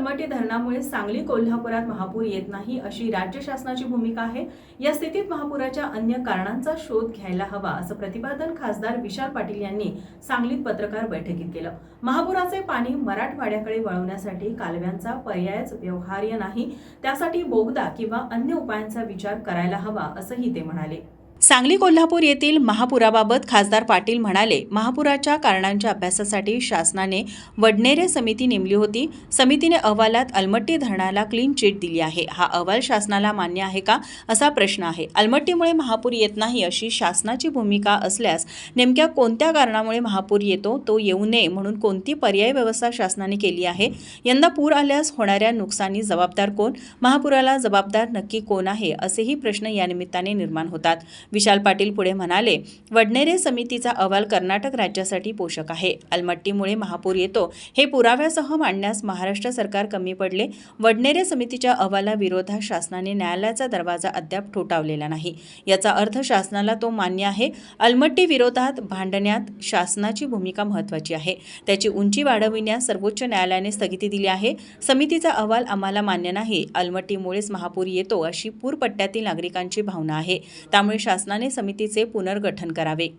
अलमटी धरणामुळे सांगली कोल्हापुरात महापूर येत नाही अशी राज्य शासनाची भूमिका आहे. या स्थितीत महापुराच्या अन्य कारणांचा शोध घ्यायला हवा असं प्रतिपादन खासदार विशाल पाटील यांनी सांगलीत पत्रकार बैठकीत केलं. महापुराचे पाणी मराठवाड्याकडे वळवण्यासाठी कालव्यांचा पर्यायच व्यवहार्य नाही. त्यासाठी बोगदा किंवा अन्य उपायांचा विचार करायला हवा असंही ते म्हणाले. सांगली कोल्हापूर येथील महापुराबाबत खासदार पाटील म्हणाले महापुराच्या कारणांच्या अभ्यासासाठी शासनाने वडनेरे समिती नेमली होती. समितीने अहवालात अलमट्टी धरणाला क्लीन चिट दिली आहे. हा अहवाल शासनाला मान्य आहे का असा प्रश्न आहे. अलमट्टीमुळे महापूर येत नाही अशी शासनाची भूमिका असल्यास नेमक्या कोणत्या कारणामुळे महापूर येतो तो येऊ नये म्हणून कोणती पर्यायी व्यवस्था शासनाने केली आहे? यंदा पूर आल्यास होणाऱ्या नुकसानी जबाबदार कोण? महापुराला जबाबदार नक्की कोण आहे असेही प्रश्न यानिमित्ताने निर्माण होतात. विशाल पाटील पुढे म्हणाले वडनेरे समितीचा अहवाल कर्नाटक राज्यासाठी पोषक आहे. अलमट्टीमुळे महापूर येतो. हे पुराव्यासह मांडण्यास महाराष्ट्र सरकार कमी पडले. वडनेरे समितीच्या अहवालाविरोधात शासनाने न्यायालयाचा दरवाजा अद्याप ठोठावलेला नाही. याचा अर्थ शासनाला तो मान्य आहे. अलमट्टी विरोधात भांडण्यात शासनाची भूमिका महत्त्वाची आहे. त्याची उंची वाढविण्यास सर्वोच्च न्यायालयाने स्थगिती दिली आहे. समितीचा अहवाल आम्हाला मान्य नाही. अलमट्टीमुळेच महापूर येतो अशी पूरपट्ट्यातील नागरिकांची भावना आहे. त्यामुळे शासनाने समितीचे पुनर्गठन करावे.